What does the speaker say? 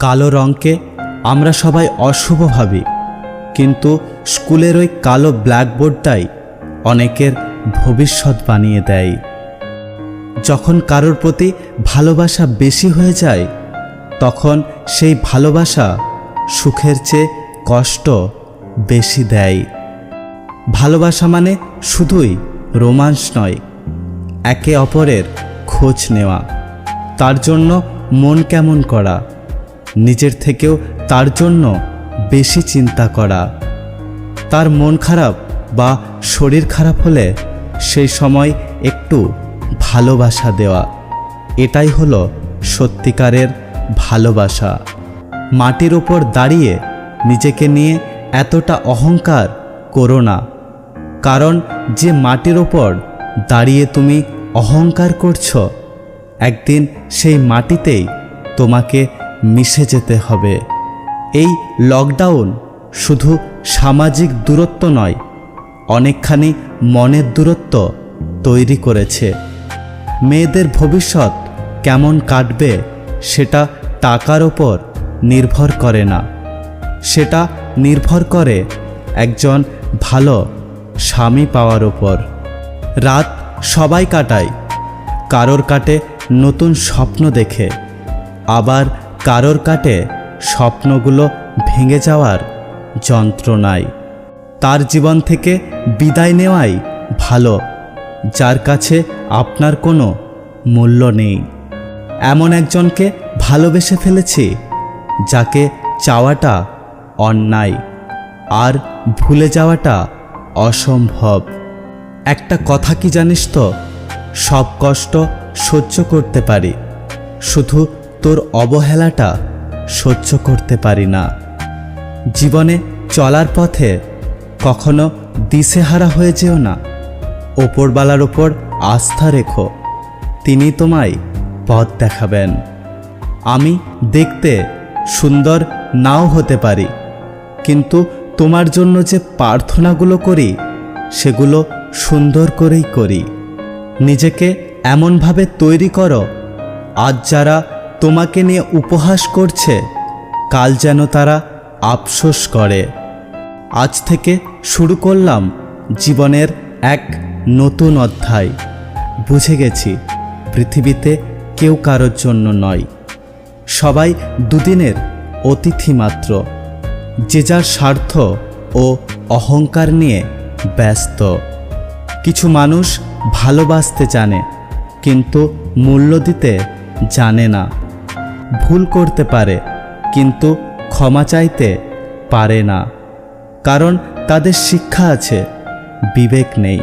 কালো রঙকে আমরা সবাই অশুভ ভাবি। কিন্তু স্কুলের ওই কালো ব্ল্যাকবোর্ডটাই অনেকের ভবিষ্যৎ বানিয়ে দেয়। যখন কারোর প্রতি ভালোবাসা বেশি হয়ে যায়, তখন সেই ভালোবাসা সুখের চেয়ে কষ্ট বেশি দেয়। ভালোবাসা মানে শুধুই রোমান্স নয়, একে অপরের খোঁজ নেওয়া, তার জন্য মন কেমন করা। নিজের থেকেও তার জন্য বেশি চিন্তা করা। তার মন খারাপ বা শরীর খারাপ হলে সেই সময় একটু ভালোবাসা দেওয়া। এটাই হলো সত্যিকারের ভালোবাসা। মাটির ওপর দাঁড়িয়ে নিজেকে নিয়ে এতটা অহংকার করো না। কারণ যে মাটির ওপর দাঁড়িয়ে তুমি অহংকার করছ, একদিন সেই মাটিতেই তোমাকে মিশে যেতে হবে। এই লকডাউন শুধু সামাজিক দূরত্ব নয়, অনেকখানি মনের দূরত্ব তৈরি করেছে। মেয়েদের ভবিষ্যৎ কেমন কাটবে সেটা টাকার ওপর নির্ভর করে না। সেটা নির্ভর করে একজন ভালো স্বামী পাওয়ার ওপর। রাত সবাই কাটায়, কারোর কাটে নতুন স্বপ্ন দেখে, আবার কারোর কাটে স্বপ্নগুলো ভেঙে যাওয়ার যন্ত্রণায় তার জীবন থেকে বিদায় নেওয়াই ভালো, যার কাছে আপনার কোনো মূল্য নেই। এমন একজনকে ভালোবেসে ফেলেছি, যাকে চাওয়াটা অন্যায় আর ভুলে যাওয়াটা অসম্ভব। একটা কথা কি জানিস তো? সব কষ্ট সহ্য করতে পারি, শুধু তোর অবহেলাটা সহ্য করতে পারি না। জীবনে চলার পথে কখনো দিশেহারা হয়ে যেও না। ওপরবালার ওপর আস্থা রেখো। তিনি তোমায় পথ দেখাবেন। আমি দেখতে সুন্দর নাও হতে পারি। কিন্তু তোমার জন্য যে প্রার্থনাগুলো করি, সেগুলো সুন্দর করেই করি। নিজেকে এমনভাবে তৈরি করো, আজ যারা তোমাকে নিয়ে উপহাস করছে, কাল যেন তারা আফসোস করে। আজ থেকে শুরু করলাম জীবনের এক নতুন অধ্যায়। বুঝে গেছি, পৃথিবীতে কেউ কারোর জন্য নয়। সবাই দুদিনের অতিথি মাত্র। যে যার স্বার্থ ও অহংকার নিয়ে ব্যস্ত। কিছু মানুষ ভালোবাসতে জানে, কিন্তু মূল্য দিতে জানে না। ভুল করতে পারে কিন্তু ক্ষমা চাইতে পারে না। কারণ তাদের শিক্ষা আছে বিবেক নেই।